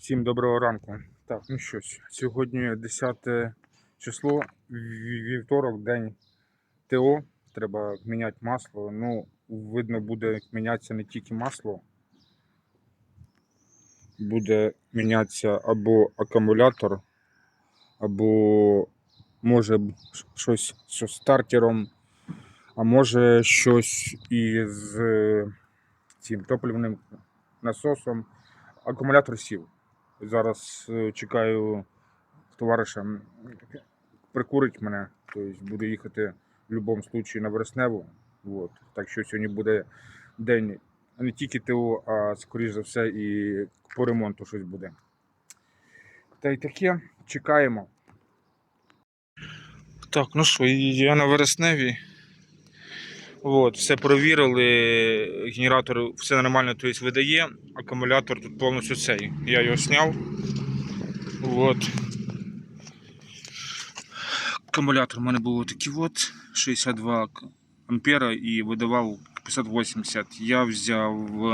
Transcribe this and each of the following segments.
Всім доброго ранку. Так, ну що сьогодні 10 число, вівторок, день ТО. Треба міняти масло. Ну, видно, буде мінятися не тільки масло. Буде мінятися або акумулятор, або може щось з стартером, а може щось із е, цим топливним насосом. Акумулятор сів. Зараз е, чекаю товариша прикурить мене, тобто буду їхати в будь-якому випадку на Вересневу. От. Так що сьогодні буде день не тільки ТО, а скоріш за все і по ремонту щось буде. Та й таке, чекаємо. Так, ну що, я на Вересневі. От, все провірили, генератор все нормально тобто, видає, акумулятор тут повністю цей. Я його зняв. От. Акумулятор у мене був такий от 62 к- ампера і видавав 580. Я взяв.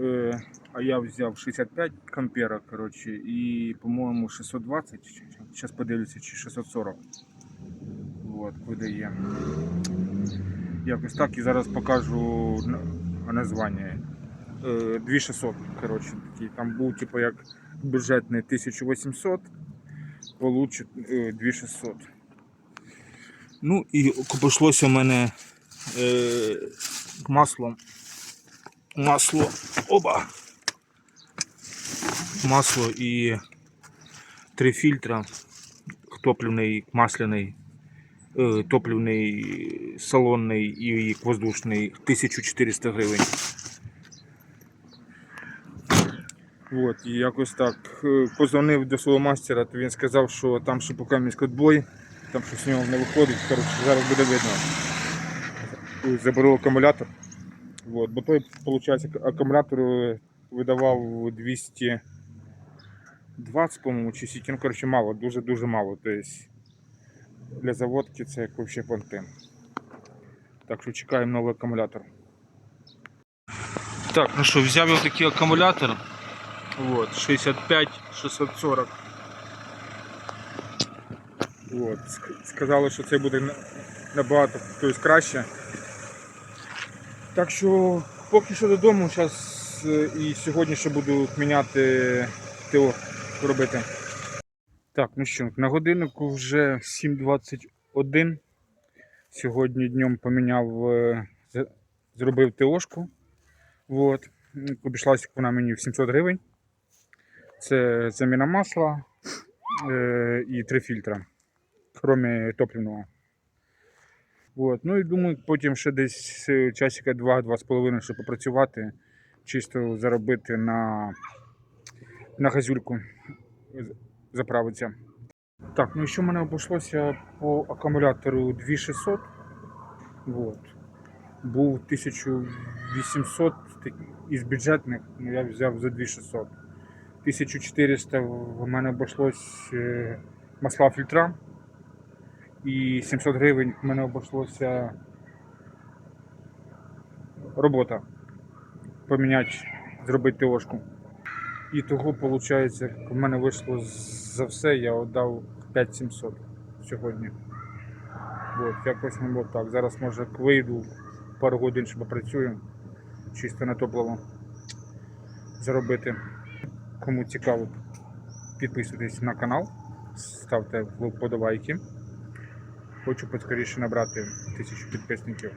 Е, а я взяв 65 ампера, коротше, і, по-моєму, 620. Зараз подивлюся, чи 640. От, видає. Якось так і зараз покажу на- названня. Е, 2600, коротше, такий. Там був типу як бюджетний 1800, получить е, 2600. Ну і обійшлося в мене е, масло. Масло. Оба! Масло і три фільтра. Топливний, масляний е, топливний, салонний і воздушний 1400 гривень. От, і якось так. Е, Позвонив до свого мастера, то він сказав, що там ще поки міськотбой, там щось з нього не виходить. Коротше, зараз буде видно. Е, Заберу акумулятор. От, бо той, виходить, акумулятор е, видавав 220, по-моєму, чи. Ну, коротше, мало, дуже-дуже мало. Тобто, для заводки це як взагалі понтин. Так що чекаємо новий акумулятор. Так, ну що, взяв я такий акумулятор. Вот, 65 640. Вот. Сказали, що це буде на- набагато тобто, краще. Так що поки що додому, зараз і сьогодні ще буду міняти ТО робити. Так, ну що, на годиннику вже 7.21. Сьогодні днем поміняв, е, зробив ТОшку. Ну, Обійшлася вона мені в 700 гривень. Це заміна масла е, і три фільтра, крім топливного. Вот. Ну і думаю, потім ще десь е, часика 2-2,5, щоб попрацювати, чисто заробити на, на газюльку з- заправитися. Так, ну і що в мене обійшлося по акумулятору 2600. Вот. Був 1800 із бюджетних, ну я взяв за 2600. 1400 в мене обійшлось е, масла фільтра. І 700 гривень в мене обійшлося робота. Поміняти, зробити ТОшку. І того, виходить, в мене вийшло за все, я віддав 5700 сьогодні. От, якось не було так. Зараз може вийду пару годин, ще попрацюю, чисто на топливо заробити. Кому цікаво, підписуйтесь на канал, ставте вподобайки. Хочу поскоріше набрати тисячу підписників.